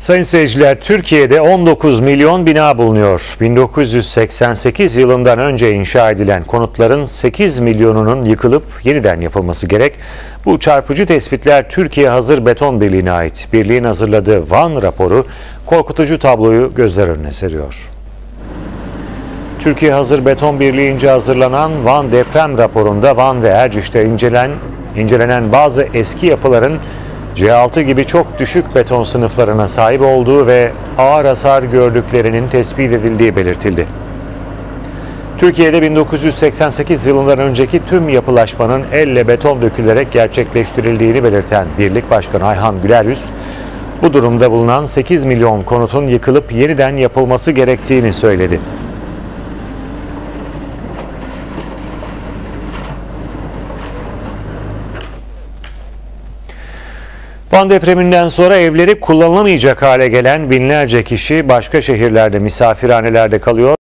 Sayın seyirciler, Türkiye'de 19 milyon bina bulunuyor. 1988 yılından önce inşa edilen konutların 8 milyonunun yıkılıp yeniden yapılması gerek. Bu çarpıcı tespitler Türkiye Hazır Beton Birliği'ne ait. Birliğin hazırladığı Van raporu korkutucu tabloyu gözler önüne seriyor. Türkiye Hazır Beton Birliği'nce hazırlanan Van deprem raporunda Van ve Erciş'te incelen, incelenen bazı eski yapıların C6 gibi çok düşük beton sınıflarına sahip olduğu ve ağır hasar gördüklerinin tespit edildiği belirtildi. Türkiye'de 1988 yılından önceki tüm yapılaşmanın elle beton dökülerek gerçekleştirildiğini belirten Birlik Başkanı Ayhan Güleryüz, bu durumda bulunan 8 milyon konutun yıkılıp yeniden yapılması gerektiğini söyledi. Van depreminden sonra evleri kullanılamayacak hale gelen binlerce kişi başka şehirlerde misafirhanelerde kalıyor.